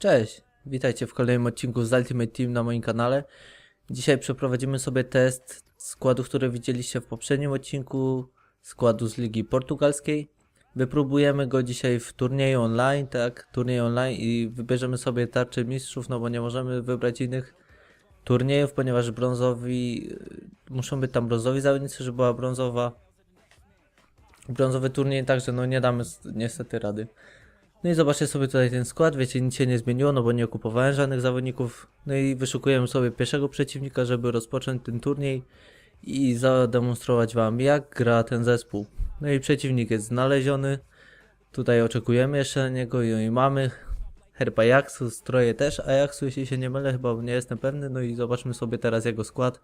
Cześć, witajcie w kolejnym odcinku z Ultimate Team na moim kanale. Dzisiaj przeprowadzimy sobie test składu, który widzieliście w poprzednim odcinku, składu z Ligi Portugalskiej. Wypróbujemy go dzisiaj w turnieju online, tak, turniej online i wybierzemy sobie tarczy mistrzów, no bo nie możemy wybrać innych turniejów, ponieważ brązowi, y, muszą być tam brązowi zawodnicy, żeby była brązowa, brązowy turniej, także no nie damy niestety rady. No i zobaczcie sobie tutaj ten skład, wiecie, nic się nie zmieniło, no bo nie kupowałem żadnych zawodników. No i wyszukujemy sobie pierwszego przeciwnika, żeby rozpocząć ten turniej i zademonstrować wam, jak gra ten zespół. No i przeciwnik jest znaleziony. Tutaj oczekujemy jeszcze na niego i, i mamy herb Ajaxu, stroje też Ajaxu, jeśli się nie mylę, chyba nie jestem pewny. No i zobaczmy sobie teraz jego skład.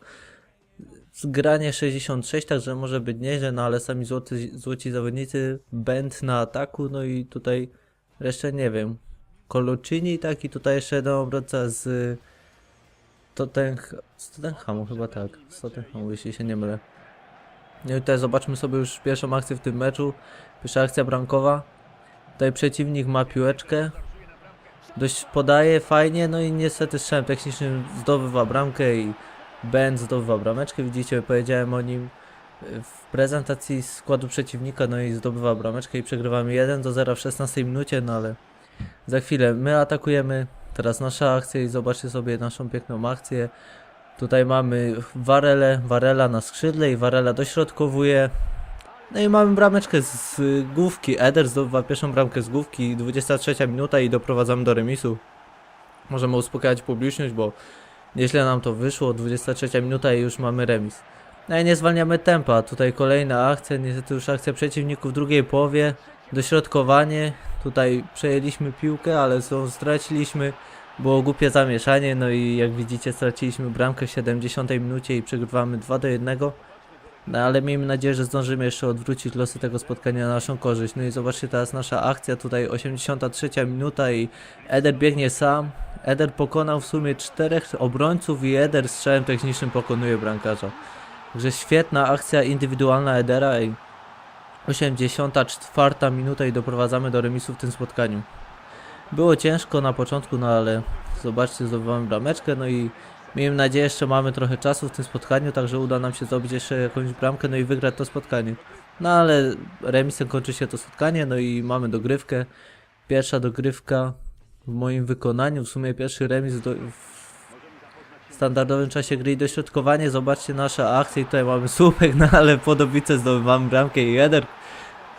Zgranie 66, także może być nieźle, no ale sami złoty, złoci zawodnicy, Bent na ataku, no i tutaj Resztę nie wiem. Colucini, tak i tutaj jeszcze jeden obrońca z Tottenh... z Tottenhamu chyba tak. Z Tottenhamu, jeśli się nie mylę. No i tutaj zobaczmy sobie już pierwszą akcję w tym meczu. Pierwsza akcja bramkowa. Tutaj przeciwnik ma piłeczkę. Dość podaje fajnie, no i niestety strzałem technicznym zdobywa bramkę i Ben zdobywa brameczkę. Widzicie, powiedziałem o nim w prezentacji składu przeciwnika, no i zdobywa brameczkę i przegrywamy 1 do 0 w 16 minucie, no ale za chwilę my atakujemy, teraz nasza akcja i zobaczcie sobie naszą piękną akcję. Tutaj mamy Warele, Warela na skrzydle i Warela dośrodkowuje. No i mamy brameczkę z główki. Eder zdobywa pierwszą bramkę z główki, 23 minuta i doprowadzamy do remisu. Możemy uspokajać publiczność, bo nieźle nam to wyszło, 23 minuta i już mamy remis. No i nie zwalniamy tempa. Tutaj kolejna akcja, niestety już akcja przeciwników w drugiej połowie. Dośrodkowanie. Tutaj przejęliśmy piłkę, ale znowu straciliśmy. Było głupie zamieszanie, no i jak widzicie straciliśmy bramkę w 70 minucie i przegrywamy 2 do 1. No ale miejmy nadzieję, że zdążymy jeszcze odwrócić losy tego spotkania na naszą korzyść. No i zobaczcie teraz nasza akcja, tutaj 83 minuta i Eder biegnie sam. Eder pokonał w sumie czterech obrońców i Eder strzałem technicznym pokonuje bramkarza. Także świetna akcja indywidualna Edera i 84 minuta i doprowadzamy do remisu w tym spotkaniu. Było ciężko na początku, no ale zobaczcie, zdobywamy brameczkę, no i miejmy nadzieję, jeszcze mamy trochę czasu w tym spotkaniu, także uda nam się zdobyć jeszcze jakąś bramkę, no i wygrać to spotkanie. No ale remisem kończy się to spotkanie, no i mamy dogrywkę. Pierwsza dogrywka w moim wykonaniu, w sumie pierwszy remis do, w standardowym czasie gry i dośrodkowanie. Zobaczcie nasze akcje. Tutaj mamy słupek, no ale po dobice zdobywamy bramkę i Eder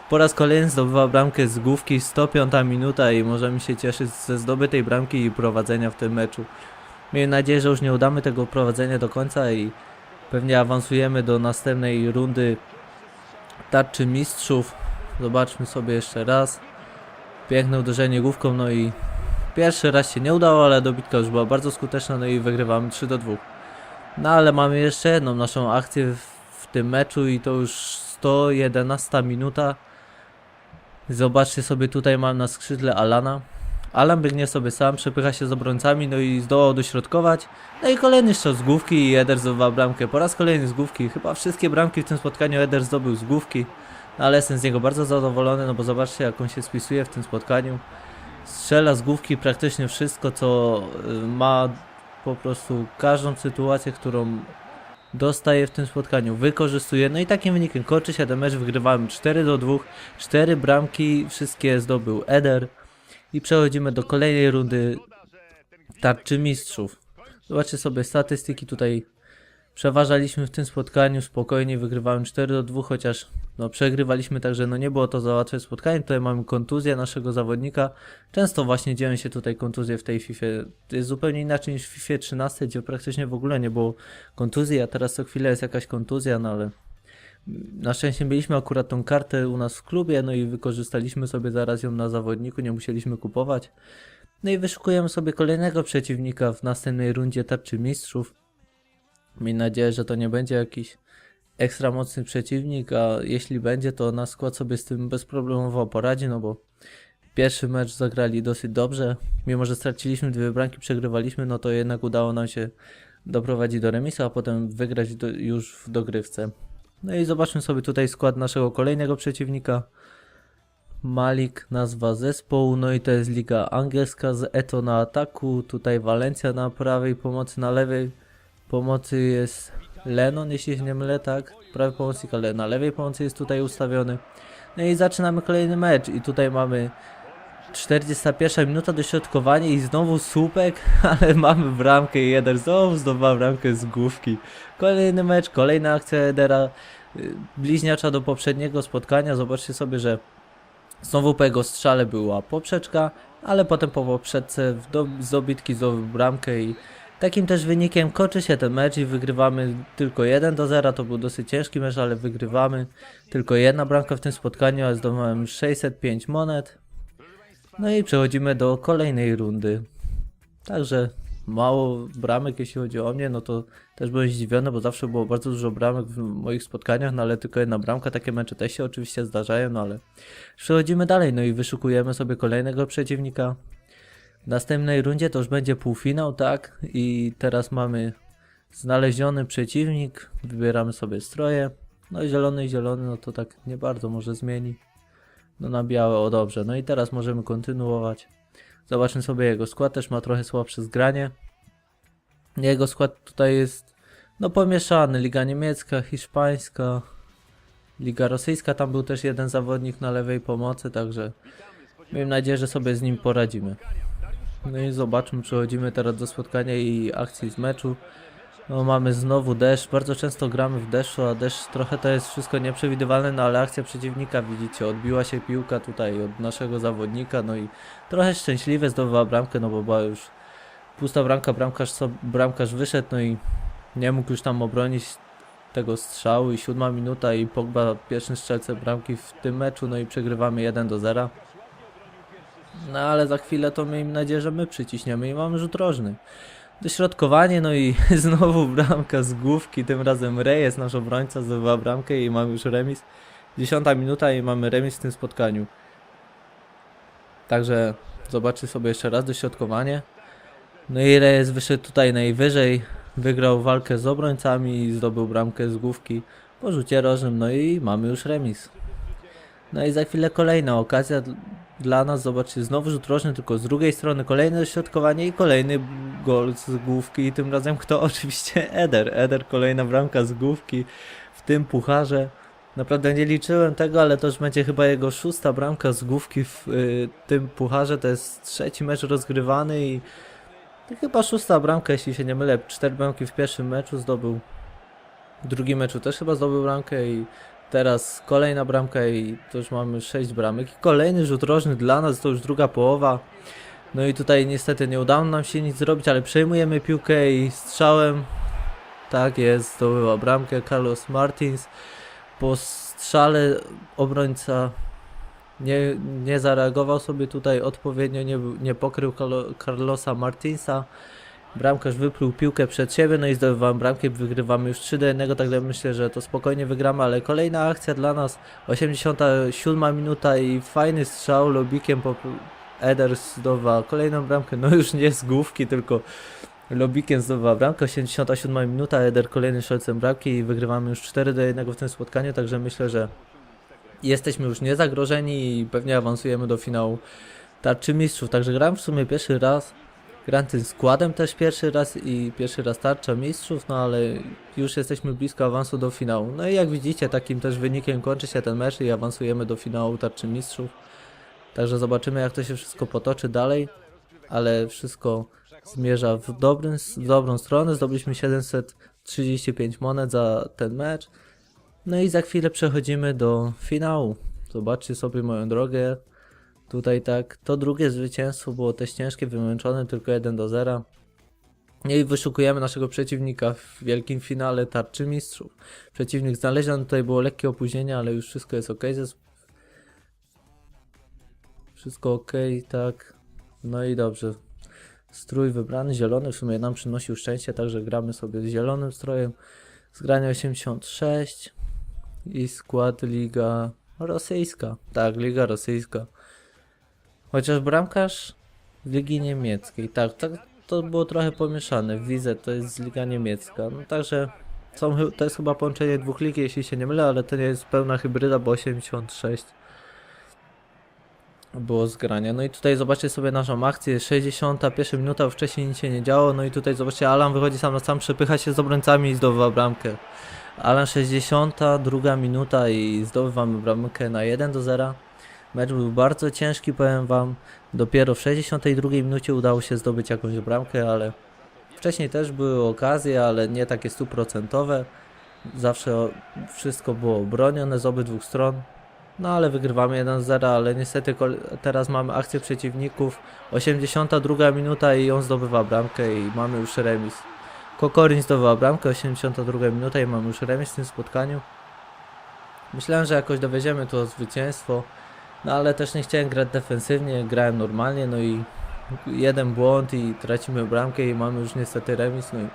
po raz kolejny zdobywa bramkę z główki 105 minuta i możemy się cieszyć ze zdobytej bramki i prowadzenia w tym meczu. Miejmy nadzieję, że już nie udamy tego prowadzenia do końca i pewnie awansujemy do następnej rundy tarczy mistrzów. Zobaczmy sobie jeszcze raz. Piękne uderzenie główką, no i Pierwszy raz się nie udało, ale dobitka już była bardzo skuteczna, no i wygrywamy 3 do 2. No ale mamy jeszcze jedną naszą akcję w, tym meczu i to już 111 minuta. Zobaczcie sobie tutaj mam na skrzydle Alana. Alan biegnie sobie sam, przepycha się z obrońcami, no i zdołał dośrodkować. No i kolejny strzał z główki i Eder zdobywa bramkę. Po raz kolejny z główki. Chyba wszystkie bramki w tym spotkaniu Eder zdobył z główki. No ale jestem z niego bardzo zadowolony, no bo zobaczcie jak on się spisuje w tym spotkaniu strzela z główki praktycznie wszystko, co y, ma po prostu każdą sytuację, którą dostaje w tym spotkaniu, wykorzystuje. No i takim wynikiem kończy się ten mecz, wygrywamy 4 do 2, 4 bramki, wszystkie zdobył Eder i przechodzimy do kolejnej rundy tarczy mistrzów. Zobaczcie sobie statystyki tutaj. Przeważaliśmy w tym spotkaniu, spokojnie wygrywałem 4 do 2, chociaż no przegrywaliśmy, także no nie było to za łatwe spotkanie. Tutaj mamy kontuzję naszego zawodnika. Często właśnie dzieją się tutaj kontuzje w tej FIFA. To jest zupełnie inaczej niż w FIFA 13, gdzie praktycznie w ogóle nie było kontuzji, a teraz co chwilę jest jakaś kontuzja, no ale na szczęście mieliśmy akurat tą kartę u nas w klubie, no i wykorzystaliśmy sobie zaraz ją na zawodniku, nie musieliśmy kupować. No i wyszukujemy sobie kolejnego przeciwnika w następnej rundzie tarczy mistrzów. Miejmy nadzieję, że to nie będzie jakiś ekstra mocny przeciwnik, a jeśli będzie, to nasz skład sobie z tym bezproblemowo poradzi, no bo pierwszy mecz zagrali dosyć dobrze. Mimo, że straciliśmy dwie bramki, przegrywaliśmy, no to jednak udało nam się doprowadzić do remisu, a potem wygrać do, już w dogrywce. No i zobaczmy sobie tutaj skład naszego kolejnego przeciwnika. Malik, nazwa zespołu, no i to jest Liga Angielska z Eto na ataku, tutaj Walencja na prawej pomocy, na lewej pomocy jest Lennon, jeśli się nie mylę, tak? Prawy pomocnik, ale na lewej pomocy jest tutaj ustawiony. No i zaczynamy kolejny mecz i tutaj mamy 41 minuta dośrodkowanie i znowu słupek, ale mamy bramkę i Eder znowu zdobywa bramkę z główki. Kolejny mecz, kolejna akcja Edera, y, bliźniacza do poprzedniego spotkania. Zobaczcie sobie, że znowu po jego strzale była poprzeczka, ale potem po poprzeczce w do, z dobitki zdobył bramkę i takim też wynikiem kończy się ten mecz i wygrywamy tylko 1 do 0. To był dosyć ciężki mecz, ale wygrywamy. Tylko jedna bramka w tym spotkaniu, a zdobyłem 605 monet. No i przechodzimy do kolejnej rundy. Także mało bramek, jeśli chodzi o mnie, no to też byłem zdziwiony, bo zawsze było bardzo dużo bramek w moich spotkaniach, no ale tylko jedna bramka, takie mecze też się oczywiście zdarzają, no ale przechodzimy dalej, no i wyszukujemy sobie kolejnego przeciwnika. W następnej rundzie to już będzie półfinał, tak? I teraz mamy znaleziony przeciwnik, wybieramy sobie stroje. No i zielony i zielony, no to tak nie bardzo może zmieni. No na białe, o dobrze. No i teraz możemy kontynuować. Zobaczmy sobie jego skład, też ma trochę słabsze zgranie. Jego skład tutaj jest no pomieszany. Liga niemiecka, hiszpańska, Liga rosyjska. Tam był też jeden zawodnik na lewej pomocy, także miejmy nadzieję, że sobie z nim poradzimy. No i zobaczmy, przechodzimy teraz do spotkania i akcji z meczu. No mamy znowu deszcz, bardzo często gramy w deszczu, a deszcz trochę to jest wszystko nieprzewidywalne, no ale akcja przeciwnika widzicie, odbiła się piłka tutaj od naszego zawodnika, no i trochę szczęśliwie zdobyła bramkę, no bo była już pusta bramka, bramkarz, bramkarz wyszedł, no i nie mógł już tam obronić tego strzału i siódma minuta i Pogba pierwszym strzelce bramki w tym meczu, no i przegrywamy 1 do 0. No ale za chwilę to miejmy nadzieję, że my przyciśniemy i mamy rzut rożny. Dośrodkowanie, no i znowu bramka z główki, tym razem Reyes, nasz obrońca, zdobywa bramkę i mamy już remis. Dziesiąta minuta i mamy remis w tym spotkaniu. Także zobaczcie sobie jeszcze raz dośrodkowanie. No i Reyes wyszedł tutaj najwyżej, wygrał walkę z obrońcami i zdobył bramkę z główki po rzucie rożnym, no i mamy już remis. No i za chwilę kolejna okazja dla nas, zobaczcie, znowu rzut rożny, tylko z drugiej strony kolejne dośrodkowanie i kolejny gol z główki i tym razem kto? Oczywiście Eder. Eder, kolejna bramka z główki w tym pucharze. Naprawdę nie liczyłem tego, ale to już będzie chyba jego szósta bramka z główki w y, tym pucharze. To jest trzeci mecz rozgrywany i chyba szósta bramka, jeśli się nie mylę. Cztery bramki w pierwszym meczu zdobył. W drugim meczu też chyba zdobył bramkę i Teraz kolejna bramka i to już mamy 6 bramek. Kolejny rzut rożny dla nas, to już druga połowa. No i tutaj niestety nie udało nam się nic zrobić, ale przejmujemy piłkę i strzałem. Tak jest, zdobywa bramkę Carlos Martins. Po strzale obrońca nie, nie zareagował sobie tutaj odpowiednio, nie, nie pokrył Carlo- Carlosa Martinsa. Bramkarz wypluł piłkę przed siebie, no i zdobywamy bramkę, wygrywamy już 3 do 1, także myślę, że to spokojnie wygramy, ale kolejna akcja dla nas, 87 minuta i fajny strzał lobikiem po Eder zdobywa kolejną bramkę, no już nie z główki, tylko lobikiem zdobywa bramkę, 87 minuta, Eder kolejnym strzelcem bramki i wygrywamy już 4 do 1 w tym spotkaniu, także myślę, że jesteśmy już niezagrożeni i pewnie awansujemy do finału Tarczy Mistrzów, także gram w sumie pierwszy raz Gram składem też pierwszy raz i pierwszy raz tarcza mistrzów, no ale już jesteśmy blisko awansu do finału. No i jak widzicie, takim też wynikiem kończy się ten mecz i awansujemy do finału tarczy mistrzów. Także zobaczymy jak to się wszystko potoczy dalej, ale wszystko zmierza w, dobrym, w dobrą stronę. Zdobyliśmy 735 monet za ten mecz. No i za chwilę przechodzimy do finału. Zobaczcie sobie moją drogę. Tutaj tak, to drugie zwycięstwo było też ciężkie, wymęczone, tylko 1 do 0. No I wyszukujemy naszego przeciwnika w wielkim finale tarczy mistrzów. Przeciwnik znaleziony, tutaj było lekkie opóźnienie, ale już wszystko jest ok. Wszystko ok, tak. No i dobrze. Strój wybrany, zielony, w sumie nam przynosił szczęście, także gramy sobie z zielonym strojem. Zgranie 86 i skład Liga Rosyjska. Tak, Liga Rosyjska. Chociaż bramkarz z Ligi Niemieckiej, tak, tak, to było trochę pomieszane. Widzę, to jest Liga Niemiecka. No także są, to jest chyba połączenie dwóch lig, jeśli się nie mylę, ale to nie jest pełna hybryda, bo 86. było zgranie. No i tutaj zobaczcie sobie naszą akcję, 61 minuta, wcześniej nic się nie działo, no i tutaj zobaczcie, Alan wychodzi sam na sam, przepycha się z obrońcami i zdobywa bramkę. Alan 62 minuta i zdobywamy bramkę na 1 do 0. Mecz był bardzo ciężki, powiem wam. Dopiero w 62 minucie udało się zdobyć jakąś bramkę, ale wcześniej też były okazje, ale nie takie stuprocentowe. Zawsze wszystko było bronione z obydwu stron. No ale wygrywamy 1-0, ale niestety teraz mamy akcję przeciwników. 82 minuta i on zdobywa bramkę i mamy już remis. Kokorin zdobywa bramkę, 82 minuta i mamy już remis w tym spotkaniu. Myślałem, że jakoś dowieziemy to zwycięstwo, no ale też nie chciałem grać defensywnie, grałem normalnie, no i jeden błąd i tracimy bramkę i mamy już niestety remis, no i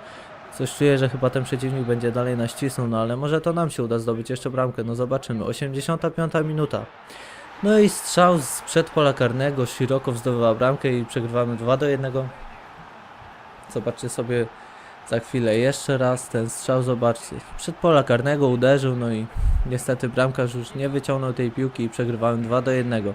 coś czuję, że chyba ten przeciwnik będzie dalej nas cisnął, no ale może to nam się uda zdobyć jeszcze bramkę, no zobaczymy. 85 minuta. No i strzał z przed pola karnego, Shirokow zdobywa bramkę i przegrywamy 2 do 1. Zobaczcie sobie za chwilę jeszcze raz ten strzał, zobaczcie. Przed pola karnego uderzył, no i niestety bramkarz już nie wyciągnął tej piłki i przegrywałem 2 do 1.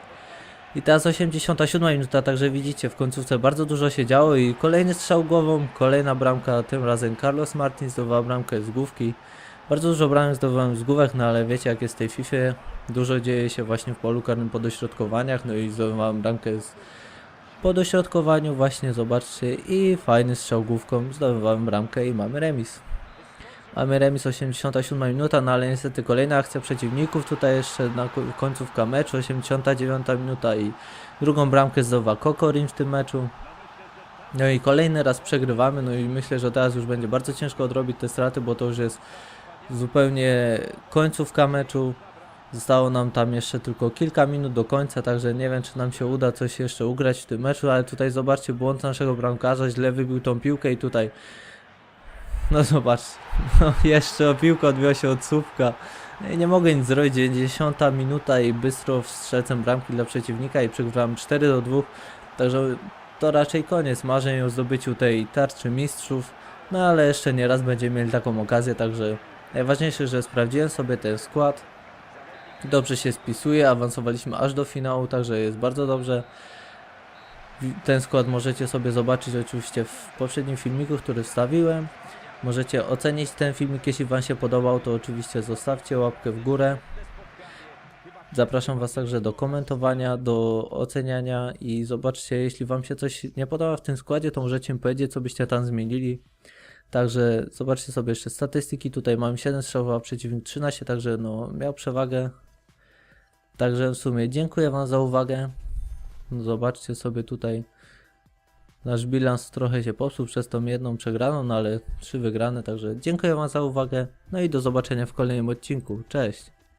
I teraz 87 minuta, także widzicie, w końcówce bardzo dużo się działo i kolejny strzał głową, kolejna bramka, tym razem Carlos Martin zdobywa bramkę z główki. Bardzo dużo bramek zdobywałem z główek, no ale wiecie jak jest w tej FIFA, dużo dzieje się właśnie w polu karnym po dośrodkowaniach, no i zdobywałem bramkę z po dośrodkowaniu właśnie, zobaczcie, i fajny strzał główką, zdobywałem bramkę i mamy remis. Mamy remis 87 minuta, no ale niestety kolejna akcja przeciwników, tutaj jeszcze na ko- końcówka meczu, 89 minuta i drugą bramkę zdobywa Kokorin w tym meczu. No i kolejny raz przegrywamy, no i myślę, że teraz już będzie bardzo ciężko odrobić te straty, bo to już jest zupełnie końcówka meczu. Zostało nam tam jeszcze tylko kilka minut do końca, także nie wiem, czy nam się uda coś jeszcze ugrać w tym meczu, ale tutaj zobaczcie błąd naszego bramkarza, źle wybił tą piłkę i tutaj no zobaczcie, no jeszcze o piłkę odbiła się od słupka. No nie mogę nic zrobić, 90 minuta i bystro wstrzecem bramki dla przeciwnika i przegrywam 4 do 2, także to raczej koniec marzeń o zdobyciu tej tarczy mistrzów, no ale jeszcze nie raz będziemy mieli taką okazję, także najważniejsze, że sprawdziłem sobie ten skład, dobrze się spisuje, awansowaliśmy aż do finału, także jest bardzo dobrze. Ten skład możecie sobie zobaczyć oczywiście w poprzednim filmiku, który wstawiłem. Możecie ocenić ten filmik, jeśli Wam się podobał, to oczywiście zostawcie łapkę w górę. Zapraszam Was także do komentowania, do oceniania i zobaczcie, jeśli Wam się coś nie podoba w tym składzie, to możecie mi powiedzieć, co byście tam zmienili. Także zobaczcie sobie jeszcze statystyki. Tutaj mam 7 strzałów, a przeciwnik 13, także no miał przewagę. Także w sumie dziękuję Wam za uwagę. Zobaczcie sobie tutaj. Nasz bilans trochę się popsuł przez tą jedną przegraną, no ale trzy wygrane, także dziękuję Wam za uwagę. No i do zobaczenia w kolejnym odcinku. Cześć!